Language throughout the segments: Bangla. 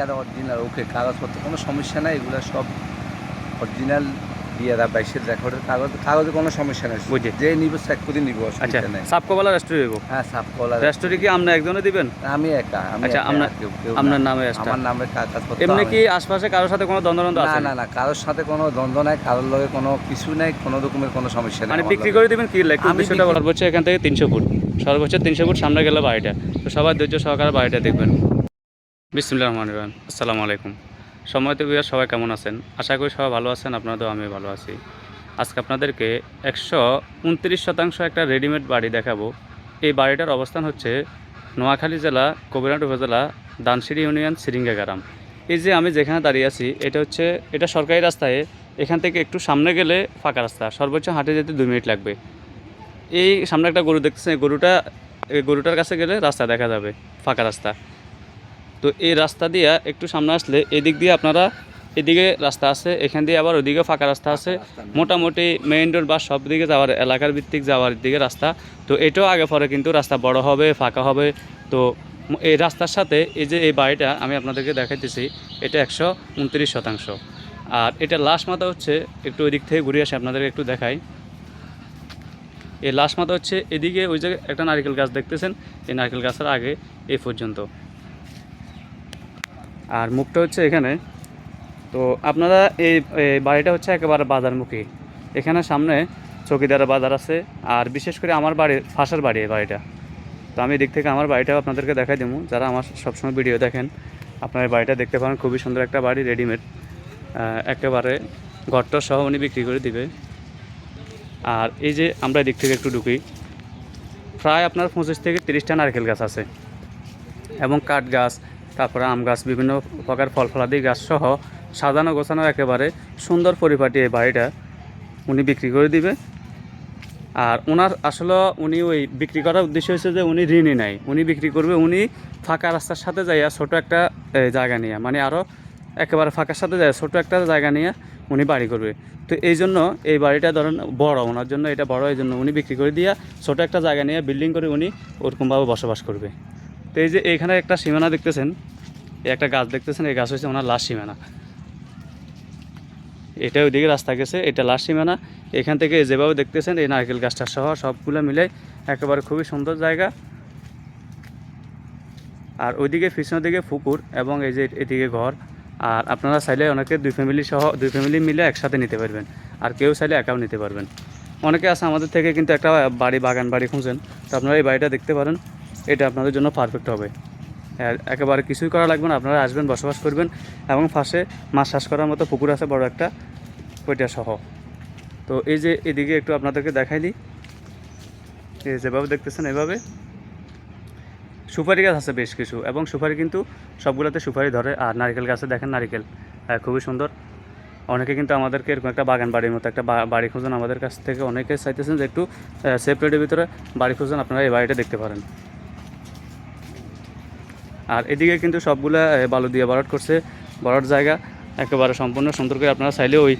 একাদা অরিজিনাল ওকে কাগজপত্র কোনো সমস্যা নাই এগুলো সব অরিজিনাল দিয়ে দেয় বাইশের রেকর্ডের কাগজ কাগজে কোনো সমস্যা নেই। বুঝি। যে নিব চেক করে নিব আচ্ছা নেই। সাপকোবালা রেস্টুরি হইব? হ্যাঁ সাপ কলা রেস্টুরি কি আপনি একজনে দিবেন? আমি একা আমি আচ্ছা, আপনার- আপনার নামে? আমার নামে কাগজপত্র এমনি কি আশপাশে কারোর সাথে কোনো দ্বন্দ্ব না আছে? না না কারোর সাথে কোনো দ্বন্দ্ব নাই কারোর লগে কোনো কিছু নাই কোনো রকমের কোনো সমস্যা নেই মানে বিক্রি করে দিবেন কি? আমি বিষয়টা সর্বোচ্চ এখান থেকে তিনশো ফুট। সর্বোচ্চ তিনশো ফুট সামনে গেলে বাড়িটা। তো সবাই ধৈর্য সহকারে বাড়িটা দেখবেন। বিসমুল্লাহ রহমান রহিম। আসসালামু আলাইকুম। সময় তো সবাই কেমন আছেন? আশা করি সবাই ভালো আছেন আপনারাও আমি ভালো আছি। আজকে আপনাদেরকে একশো উনত্রিশ শতাংশ একটা রেডিমেড বাড়ি দেখাবো। এই বাড়িটার অবস্থান হচ্ছে নোয়াখালী জেলা, কবিরহাট উপজেলা দানসিড়ি ইউনিয়ন সিরিঙ্গা গ্রাম এই যে আমি যেখানে দাঁড়িয়ে আছি, এটা হচ্ছে, এটা সরকারি রাস্তায়, এখান থেকে একটু সামনে গেলে ফাঁকা রাস্তা। সর্বোচ্চ হাঁটে যেতে দুই মিনিট লাগবে। এই সামনে একটা গরু দেখতেছেন গরুটা, এই গরুটার কাছে গেলে রাস্তা দেখা যাবে, ফাঁকা রাস্তা। তো এই রাস্তা দিয়ে একটু সামনে আসলে এদিক দিয়ে আপনারা এদিকে রাস্তা আছে এখান দিয়ে আবার ওদিকে ফাঁকা রাস্তা আছে। মোটামুটি মেইন রোড বা সব দিকে যাওয়ার এলাকার ভিত্তিক যাওয়ার দিকে রাস্তা। তো এটাও আগে পরে কিন্তু রাস্তা বড় হবে ফাঁকা হবে। তো এই রাস্তার সাথে এই যে এই বাড়িটা আমি আপনাদেরকে দেখাইতেছি এটা একশো উনত্রিশ শতাংশ। আর এটা লাশ মাথা হচ্ছে একটু ওই দিক থেকে ঘুরে আসে আপনাদেরকে একটু দেখাই। এই লাশ মাথা হচ্ছে এদিকে ওই জায়গায় একটা নারকেল গাছ দেখতেছেন এই নারকেল গাছের আগে এই পর্যন্ত। আর মুখটা হচ্ছে এখানে। তো আপনারা এই বাড়িটা হচ্ছে একেবারে বাজারমুখী। এখানে সামনে চৌকিদার বাজার আছে। আর বিশেষ করে আমার বাড়ি, ফাঁসার বাড়ি এই বাড়িটা। তো আমি দিক থেকে আমার বাড়িটাও আপনাদেরকে দেখাই দেবো যারা আমার সবসময় ভিডিও দেখেন, আপনার বাড়িটা দেখতে পারেন। খুবই সুন্দর একটা বাড়ি, রেডিমেড। একেবারে ঘরটা সহ উনি বিক্রি করে দিবে। আর এই যে আমরা এদিক থেকে একটু ঢুকি, প্রায় আপনার পঁচিশ থেকে তিরিশটা নারকেল গাছ আছে। এবং কাঠ গাছ তারপরে আম গাছ, বিভিন্ন প্রকার ফল ফলাদি গাছ সহ সাজানো গোছানো একেবারে সুন্দর পরিপাটি এই বাড়িটা উনি বিক্রি করে দিবে। আর ওনার আসলে উনি ওই বিক্রি করার উদ্দেশ্য হচ্ছে যে উনি ঋণই নাই। উনি বিক্রি করবে, উনি ফাঁকা রাস্তার সাথে যাইয়া ছোট একটা জায়গা নিয়ে মানে আরও একেবারে ফাঁকার সাথে যায় ছোট একটা জায়গা নিয়ে উনি বাড়ি করবে। তো এই জন্য এই বাড়িটা ধরেন বড়, ওনার জন্য এটা বড়, এই জন্য উনি বিক্রি করে দিয়া ছোট একটা জায়গা নিয়ে বিল্ডিং করে উনি ওরকমভাবে বসবাস করবে। তো এই যে এইখানে একটা সীমানা দেখতেছেন একটা গাছ দেখতেছেন, এই গাছ হয়েছে ওনার লাশ সীমানা। এটা ওইদিকে রাস্তা গেছে, এটা লাশ সীমানা। এখান থেকে যেভাবে দেখতেছেন, এই নারকেল গাছটা সহ সবগুলো মিলে একেবারে খুবই সুন্দর জায়গা। আর ওইদিকে পিছনের দিকে পুকুর এবং এই যে এদিকে ঘর। আর আপনারা চাইলে অনেকে দুই ফ্যামিলি সহ, দুই ফ্যামিলি মিলে একসাথে নিতে পারবেন। আর কেউ চাইলে একাও নিতে পারবেন। অনেকে আছে আমাদের থেকে কিন্তু একটা বাড়ি, বাগান বাড়ি খুঁজছেন তো আপনারা এই বাড়িটা দেখতে পারেন। এটা আপনাদের জন্য পারফেক্ট হবে। একেবারে কিছুই করা লাগবে না, আপনারা আসবেন, বসবাস করবেন এবং পাশে মাছ চাষ করার মতো পুকুর আছে, বড় একটা, ওইটা সহ। তো এই যে এদিকে একটু আপনাদেরকে দেখাই দিই। এই যেভাবে দেখতেছেন এভাবে। সুপারি গাছ আছে বেশ কিছু এবং সুপারি কিন্তু সবগুলোতে সুপারি ধরে, আর নারকেল গাছে দেখেন নারকেল খুবই সুন্দর। অনেকে কিন্তু আমাদেরকে এরকম একটা বাগান বাড়ির মতো একটা বাড়ি খুঁজেন, আমাদের কাছ থেকে অনেকে চাইতেছেন যে একটু সেপারেটের ভিতরে বাড়ি খুঁজেন, আপনারা এই বাড়িটা দেখতে পারেন। আর এদিকে কিন্তু সবগুলা বালু দিয়ে বরাট করছে বরাট জায়গা একেবারে সম্পূর্ণ। সুন্দর করে আপনারা চাইলে ওই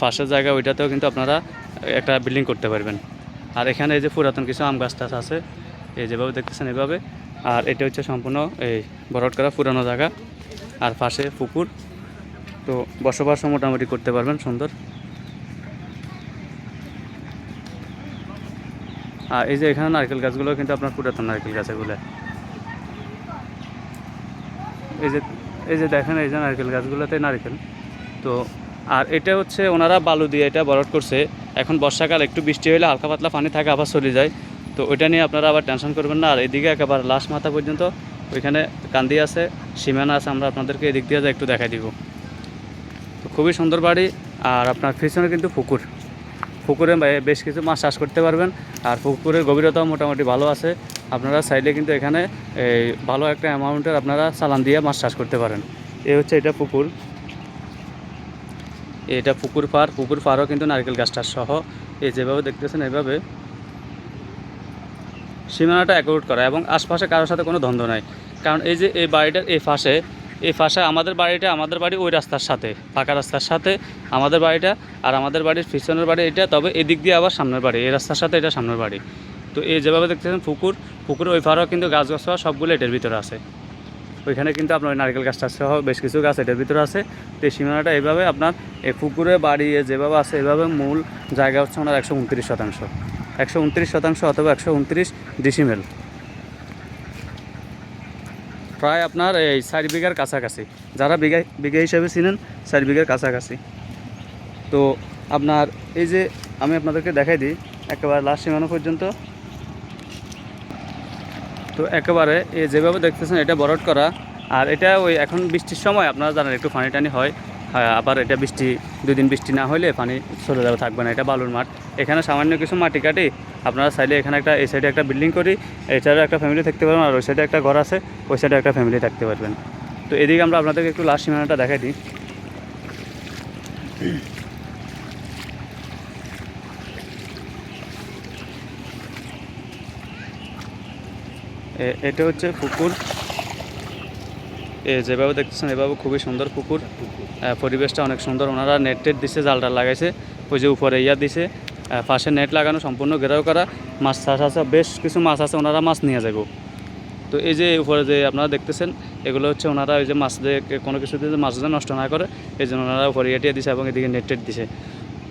ফাঁসের জায়গা ওইটাতেও কিন্তু আপনারা একটা বিল্ডিং করতে পারবেন। আর এখানে এই যে পুরাতন কিছু আম গাছ টাছ আছে এই যেভাবে দেখতেছেন এভাবে। আর এটা হচ্ছে সম্পূর্ণ এই বরট করা পুরানো জায়গা। আর পাশে পুকুর। তো বসবাসও মোটামুটি করতে পারবেন, সুন্দর। আর এই যে এখানে নারকেল গাছগুলো কিন্তু আপনার পুরাতন নারকেল গাছ এগুলো। এই যে এই যে দেখেন, এই যে নারকেল গাছগুলোতে নারকেল। তো, আর এটা হচ্ছে ওনারা বালু দিয়ে এটা বরট করছে। এখন বর্ষাকাল, একটু বৃষ্টি হলে হালকা পাতলা পানি থাকে, আবার চলে যায়। তো ওইটা নিয়ে আপনারা আবার টেনশন করবেন না। আর এদিকে একেবারে লাস্ট মাথা পর্যন্ত, ওইখানে কান্দি আছে, সীমানা আছে, আমরা আপনাদেরকে এদিক দিয়ে একটু দেখাই দিব। তো খুবই সুন্দর বাড়ি, আর আপনার পিছনে কিন্তু পুকুর। পুকুরে বেশ কিছু মাছ চাষ করতে পারবেন, আর পুকুরের গভীরতাও মোটামুটি ভালো আছে। আপনারা চাইলে কিন্তু এখানে এই ভালো একটা অ্যামাউন্টের আপনারা চালান দিয়ে মাছ চাষ করতে পারেন। এই হচ্ছে এটা পুকুর। এটা পুকুর পার পুকুর পারও কিন্তু নারকেল গাছটা সহ এই যেভাবে দেখতেছেন এভাবে সীমানাটা অ্যাকোর্ড করা এবং আশপাশে কারোর সাথে কোনো দ্বন্দ্ব নাই। কারণ এই যে এই বাড়িটার এই পাশে, এই ফাঁসে আমাদের বাড়িটা, আমাদের বাড়ি ওই রাস্তার সাথে পাকা রাস্তার সাথে। আমাদের বাড়িটা আর আমাদের বাড়ির পিছনের বাড়ি এটা, তবে এদিক দিয়ে আবার সামনের বাড়ি, এই রাস্তার সাথে এটা সামনের বাড়ি। তো এই যেভাবে দেখতেছেন, পুকুর, পুকুরের ওই পাড়েও কিন্তু গাছ গাছ সবগুলো এটার ভিতরে আছে। ওইখানে কিন্তু আপনার নারকেল গাছটা সহ বেশ কিছু গাছ এটার ভিতরে আছে। তো এই সীমানাটা এইভাবে আপনার এই পুকুরে, বাড়ি যেভাবে আছে এভাবে মূল জায়গা হচ্ছে ওনার একশো উনত্রিশ শতাংশ। একশো উনত্রিশ শতাংশ অথবা একশো উনত্রিশ ডিসিমেল প্রায় আপনার এই চার বিঘার কাছাকাছি। যারা বিঘা বিঘা হিসাবে চিনেন, চার বিঘার কাছাকাছি। তো আপনার এই যে আমি আপনাদেরকে দেখাই দিই, একেবারে লাস্ট সীমানা পর্যন্ত। তো একেবারে এই যেভাবে দেখতেছেন এটা বরট করা। আর এটা ওই এখন বৃষ্টির সময় আপনারা জানেন একটু পানি টানি হয়। হ্যাঁ, আবার এটা বৃষ্টি দুই দিন বৃষ্টি না হলে পানি চলে যাবে থাকবে না। এটা বালুর মাঠ। এখানে সামান্য কিছু মাটি কাটি আপনারা চাইলে এখানে একটা এই সাইডে একটা বিল্ডিং করি। এই সাইডে একটা ফ্যামিলি থাকতে পারবেন আর ওই সাইডে একটা ঘর আছে ওই সাইডে একটা ফ্যামিলি থাকতে পারবেন। তো এদিকে আমরা আপনাদেরকে একটু লাস্ট সীমানাটা দেখাই দিই। এটা হচ্ছে পুকুর। এ যেভাবে দেখতেছেন এভাবে খুবই সুন্দর পুকুর। পরিবেশটা অনেক সুন্দর। ওনারা নেট টেট দিছে জালটা লাগাইছে। ওই যে উপরে ইয়া দিছে। পাশে নেট লাগানো, সম্পূর্ণ ঘেরাও করা। মাছ চাষ আছে, বেশ কিছু মাছ আছে, ওনারা মাছ নিয়ে যাব তো এই যে উপরে যে আপনারা দেখতেছেন, এগুলো হচ্ছে ওনারা ওই যে মাছ দিয়ে কোনো কিছুতে যে মাছ যেন নষ্ট না করে, এই জন্য ওনারা উপরে ইয়ে দিছে এবং এদিকে নেট টেট দিছে।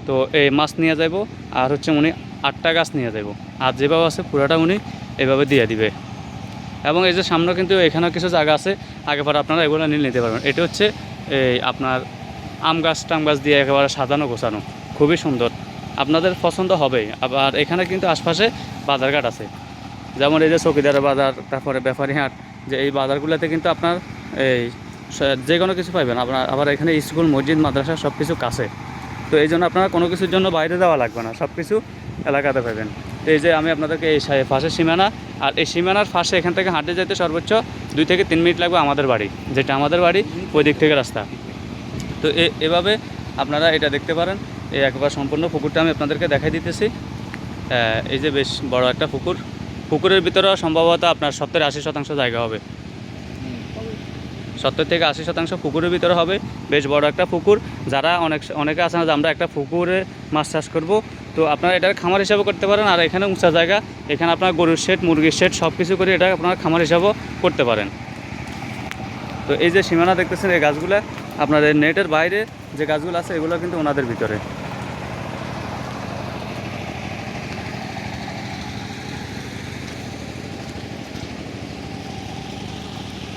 তো এই মাছ নিয়ে যাব আর হচ্ছে উনি আটটা গাছ নিয়ে যাব আর যেভাবে আছে, পুরাটা উনি এভাবে দিয়ে দিবে। এবং এই যে সামনে কিন্তু এখানেও কিছু জায়গা আছে আগে পরে আপনারা এগুলো নিয়ে নিতে পারবেন। এটা হচ্ছে, এই আপনার আম গাছ, টাম গাছ দিয়ে একেবারে সাজানো, গোছানো। খুবই সুন্দর। আপনাদের পছন্দ হবেই। আবার এখানে কিন্তু আশপাশে বাজারঘাট আছে। যেমন এই যে চকিদার বাজার, তারপরে ব্যাপারী হাট যে এই বাজারগুলোতে কিন্তু আপনার এই যে কোনো কিছু পাইবেন। আপনার আবার এখানে স্কুল, মসজিদ, মাদ্রাসা সব কিছু। কাছে তো এই জন্য আপনারা কোনো কিছুর জন্য বাইরে যাওয়া লাগবে না। সব কিছু এলাকাতে পাবেন এই যে আমি আপনাদেরকে এই ফাঁসের সীমানা, আর এই সীমানার ফাঁসে এখান থেকে হাঁটতে যেতে সর্বোচ্চ দুই থেকে তিন মিনিট লাগবে আমাদের বাড়ি, যেটা আমাদের বাড়ি ওই দিক থেকে রাস্তা। তো এভাবে আপনারা এটা দেখতে পারেন, এই একবার সম্পূর্ণ পুকুরটা আমি আপনাদেরকে দেখাই দিতেছি। এই যে বেশ বড় একটা পুকুর, পুকুরের ভিতরে সম্ভবত আপনার সত্তর আশি শতাংশ জায়গা হবে। সত্তর থেকে আশি শতাংশ পুকুরের ভিতরে হবে। বেশ বড় একটা পুকুর। যারা অনেক অনেকে আছে না যে আমরা একটা পুকুরে মাছ চাষ করব। তো আপনারা এটার খামার হিসাবে করতে পারেন। আর এখানে উঁচা জায়গা। এখানে আপনার গরুর শেড, মুরগির শেড সব কিছু করে এটা আপনারা খামার হিসাবেও করতে পারেন। তো এই যে সীমানা দেখতেছেন এই গাছগুলো, আপনাদের নেটের বাইরে যে গাছগুলো আছে, এগুলো কিন্তু ওনাদের ভিতরে।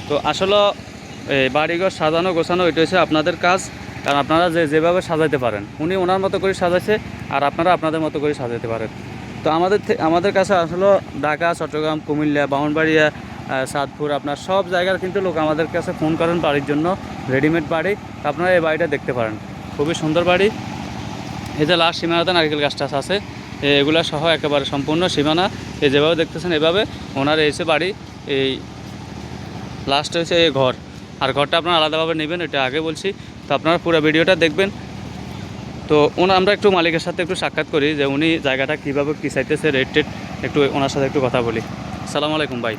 তো আসলে বাড়িঘর সাজানো, গোছানো, এটা হচ্ছে আপনাদের কাজ। কারণ আপনারা যে যেভাবে সাজাতে পারেন, উনি ওনার মতো করে সাজাইছে আর আপনারা আপনাদের মতো করে সাজাতে পারেন। তো আমাদের আমাদের কাছে আসলে ঢাকা, চট্টগ্রাম, কুমিল্লা, বামনবাড়িয়া সাতপুর, আপনার সব জায়গার কিন্তু লোক আমাদের কাছে ফোন করেন বাড়ির জন্য, রেডিমেড বাড়ি। আপনারা এই বাড়িটা দেখতে পারেন। খুবই সুন্দর বাড়ি। এই যে লাস্ট সীমানাতে নারকেল গাছ টাছ আছে। এগুলা সহ একেবারে সম্পূর্ণ সীমানা। এই যেভাবে দেখতেছেন এভাবে ওনার এসে বাড়ি, এই লাস্ট হচ্ছে এই ঘর। আর ঘরটা আপনারা আলাদাভাবে নেবেন এটা আগে বলছি। তো আপনারা পুরো ভিডিওটা দেখবেন। তো ওনা আমরা একটু মালিকের সাথে একটু সাক্ষাৎ করি যে উনি জায়গাটা কীভাবে কী চাইতেছে রেট টেট একটু ওনার সাথে একটু কথা বলি। সালাম আলাইকুম ভাই।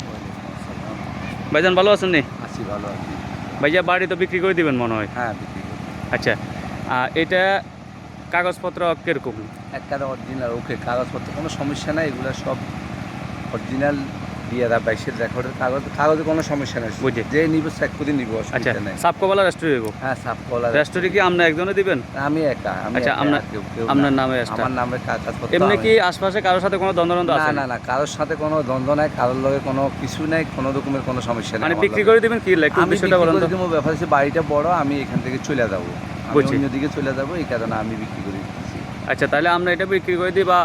ভাইজান ভালো আছেন নি? আছি ভালো আছি। ভাইয়া বাড়ি তো বিক্রি করে দিবেন মনে হয়? হ্যাঁ আচ্ছা আর এটা কাগজপত্র কীরকম? একটা অরিজিনাল ওকে কাগজপত্র কোনো সমস্যা নাই এগুলো সব অরিজিনাল দিয়ে বাইশের রেকর্ডের কাগজ কাগজে কোনো সমস্যা নেই। বুঝি। যে নিব চেক করে নিব আচ্ছা নেই। সাপকোবালা রেস্টুরি হইব হ্যাঁ কি আপনি একজনে দিবেন? আমি একা আমি আচ্ছা, আপনার- আপনার নামে? আমার নামে কাগজপত্র এমনি কি আশপাশে কারোর সাথে কোনো দ্বন্দ্ব দ্বন্দ্ব আছে? না না কারোর সাথে কোনো দ্বন্দ্ব নাই কারোর লগে কোনো কিছু নাই কোনো রকমের কোনো সমস্যা নেই মানে বিক্রি করে দিবেন কি? একটু আমি বিষয়টা বলেন তো। দিব, ব্যাপার হচ্ছে বাড়িটা বড় আমি এখান থেকে চলে যাব। আমি। অন্যদিকে চলে যাব এই কারণে আমি বিক্রি করে আচ্ছা তাহলে আমরা এটা বিক্রি করে দিই বা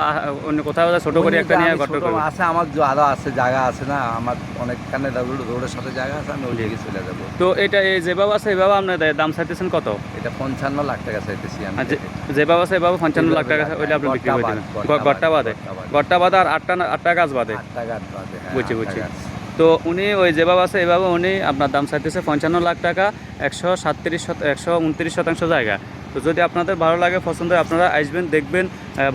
অন্য কোথাও ছোট করে একটা নিয়ে গঠন আছে আমার যে আরও আছে জায়গা আছে না আমার অনেকখানে রোড- রোডের সাথে জায়গা আছে আমি ওইদিকে চলে যাব। তো এটা এই যেভাবে আছে এভাবে আপনার দাম চাইতেছেন কত? এটা পঞ্চান্ন লাখ টাকা চাইতেছি আমি। যে- যেভাবে আছে এভাবে পঞ্চান্ন লাখ টাকা ওইটা আপনি বিক্রি করে গড়টা দেবেন। বাদ, বাদে গড়টা বাদে। আর আটটা আটটা গাছ বাদে আট টাকা বাদে, হ্যাঁ, বুঝছি, বুঝছি। তো উনি ওই যেভাবে আছে এভাবে উনি আপনার দাম চাইতেছে পঞ্চান্ন লাখ টাকা একশো সাতত্রিশ একশো উনত্রিশ শতাংশ জায়গা। তো যদি আপনাদের ভালো লাগে, পছন্দ হয়, আপনারা আসবেন, দেখবেন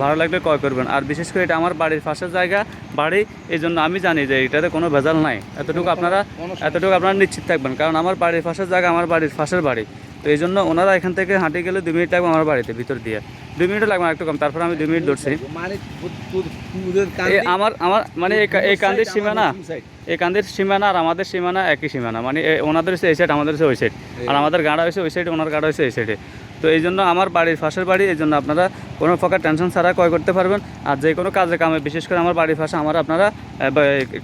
ভালো লাগলে ক্রয় করবেন। আর বিশেষ করে এটা আমার বাড়ির পাশের জায়গা, বাড়ি এই জন্য আমি জানি যে এটাতে কোনো ভেজাল নাই। এতটুকু আপনারা এতটুকু আপনারা নিশ্চিত থাকবেন, কারণ আমার বাড়ির পাশের জায়গা আমার বাড়ির পাশের বাড়ি। তো এই জন্য ওনারা এখান থেকে হাঁটে গেলে দু মিনিট লাগবে আমার বাড়িতে, ভিতর দিয়ে। দুই মিনিটও লাগবে একটু কম, তারপর আমি দু মিনিট ধরছি। আমার আমার মানে এই কান্দির সীমানা, এই কান্দির সীমানা আর আমাদের সীমানা একই সীমানা। মানে ওনাদের হচ্ছে এই সাইড আমাদের হচ্ছে ওই সাইড আর আমাদের গাড়া হয়েছে ওই সাইডে ওনার গাড়া হয়েছে এই সাইডে তো এই জন্য আমার বাড়ির পাশের বাড়ি, এই জন্য আপনারা কোনো প্রকার টেনশন ছাড়া ক্রয় করতে পারবেন। আর যে কোনো কাজে কামে, বিশেষ করে আমার বাড়ির পাশে, আমার আপনারা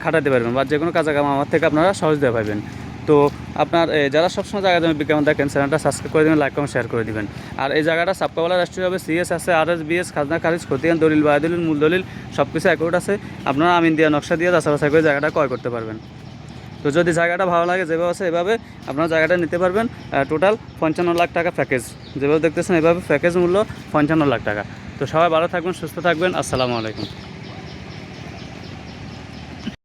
খাটাতে পারবেন বা যে কোনো কাজে কামে আমার থেকে আপনারা সহজ পাবেন তো আপনার যারা সবসময় জায়গা জমি বিজ্ঞাপন দেখেন, চ্যানেলটা সাবস্ক্রাইব করে দেবেন লাইক কমেন্ট শেয়ার করে দিবেন। আর এই জায়গাটা সাবকাওয়ালা রাষ্ট্রীয় হবে সিএস আছে আর এস বিএস খাজনা, খারিজ, খতিয়ান, দলিল বায় দলিল মূল দলিল সব কিছু অ্যাকাউন্ট আছে। আপনারা আমিন দিয়া, নকশা দিয়ে, যাচাই বাছাই করে জায়গাটা ক্রয় করতে পারবেন। তো যদি জায়গাটা ভালো লাগে, যেভাবে আছে এভাবে আপনারা জায়গাটা নিতে পারবেন। টোটাল পঞ্চান্ন লাখ টাকা প্যাকেজ যেভাবে দেখতেছেন, এভাবে প্যাকেজ মূল্য পঞ্চান্ন লাখ টাকা। তো সবাই ভালো থাকবেন, সুস্থ থাকবেন। আসসালামু আলাইকুম।